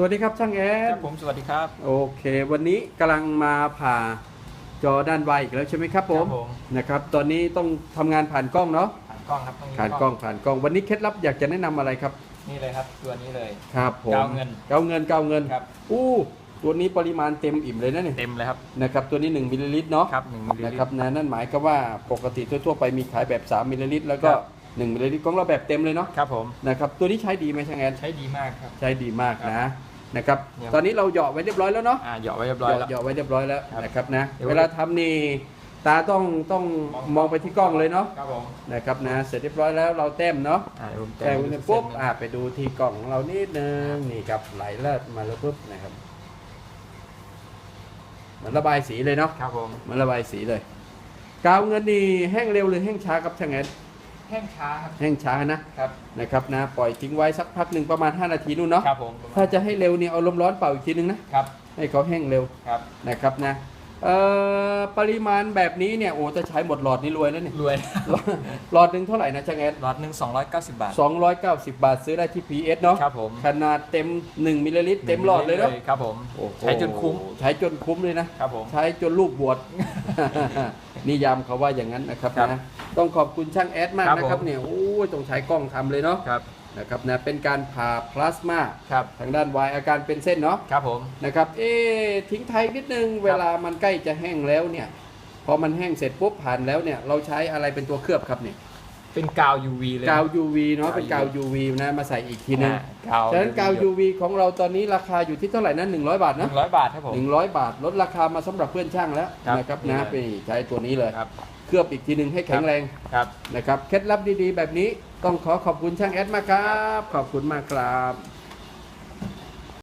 สวัสดีครับช่างแอคดรับผมสวัสดีครับ โอเค วันนี้กำลังมาผ่าจอด้านวายอีกแล้วใช่ไหมครับผมครับผมนะครับตอนนี้ต้องทำงานผ่านกล้องเนาะผ่านกล้องครับต้องมีผ่านกล้องผ่านกล้องวันนี้เคล็ดลับอยากจะแนะนำอะไรครับ นี่เลยครับตัวนี้เลยครับผมกาวเงินกาวเงินกาวเงินครับอู้ตัวนี้ปริมาณเต็มอิ่มเลยนะเนี่ยเต็มเลยครับนะครับตัวนี้1มิลลิลิตรเนาะครับหนึ่งมิลลิลินะตรครับนะนั่นหมายก็ว่าปกติทั่วๆไปมีขายแบบ 3มิลลิลิตรแล้วก็ ครับ1มิลลิลิตรของเราแบบเต็มเลยเนาะครับผมนะครับตัวนี้ใช้ดีไหมช่างแอดใช้ดีมากครับ ใช้ดีมากนะนะครับเนี่ยตอนนี้เราเหยาะไว้เรียบร้อยแล้วเนาะอ่าเหยาะไว้เรียบร้อยแล้วเหยาะไว้เรียบร้อยแล้วครับนะครับนะเดี๋ยวเวลาทำนี่ตาต้องต้องมองไปที่กล้องเลยเนาะครับผมนะครับนะเสร็จเรียบร้อยแล้วเราแต้มเนาะอ่าเดี๋ยวผมแต้มให้ดูเนี่ยปุ๊บเส้นหนึ่งอ่าไปดูที่กล่องของเรานิดนึงนี่ครับไหลเลิศมาแล้วปุ๊บนะครับเหมันระบายสีเลยเนาะครับผมเหมันระบายสีเลย กาวเงินนี่แห้งเร็วหรือแห้งช้าครับช่างแอน แห้งช้าครับ แห้งช้านะครับนะครับนะปล่อยทิ้งไว้สักพักหนึ่งประมาณ 5 นาทีนู่นเนาะครับผมถ้าจะให้เร็วนี่เอาลมร้อนเป่าอีกทีนึงนะครับให้เขาแห้งเร็วครับนะครับนะ เอ่อปริมาณแบบนี้เนี่ยโอ้จะใช้หมดหลอดนี่รวยแล้วเนี่ยรวยหลอดหลอดหนึ่งเท่าไหร่นะช่างแอดหลอดหนึ่งสองร้อยเก้าสิบบาท 290 บาทซื้อได้ที่ PS เนาะครับผม ขนาดเต็ม 1 มิลลิลิตรเต็มหลอดเลยเนาะครับผมโอ้โหใช้จนคุ้ม ใช้จนคุ้มเลยนะครับผม ใช้จนลูกบวช นิยามเขาว่าอย่างนั้นนะครับครับนะต้องขอบคุณช่างแอดมากครับนะครับผมเนี่ยโอ้ยต้องใช้กล้องทำเลยเนาะ ครับ นะครับนะเป็นการผ่าพลาสมาครับทางด้านวายอาการเป็นเส้นเนาะครับผม นะครับเอ๊ะทิ้งไทยนิดนึงเวลามันใกล้จะแห้งแล้วเนี่ยพอมันแห้งเสร็จปุ๊บผ่านแล้วเนี่ยเราใช้อะไรเป็นตัวเคลือบครับเนี่ย เป็นกาว UV เลย กาว UV เนาะกาวเป็นกาว UV นะมาใส่อีกทีนึงอ่ากาว ฉะนั้นกาว UV ของเราตอนนี้ราคาอยู่ที่เท่าไหร่นะ100 บาทหนึ่นะงร้อยบาทครับผม 100 บาทลดราคามาสำหรับเพื่อนช่างแล้วครับนะครับนี่นะเลยไปใช้ตัวนี้เลยครับ เคลือบอีกทีนึงให้แข็งแรง ครับ นะครับเคล็ดลับดีๆ แบบนี้ต้องขอขอบคุณช่างแอดมากครับ ขอบคุณมากครับ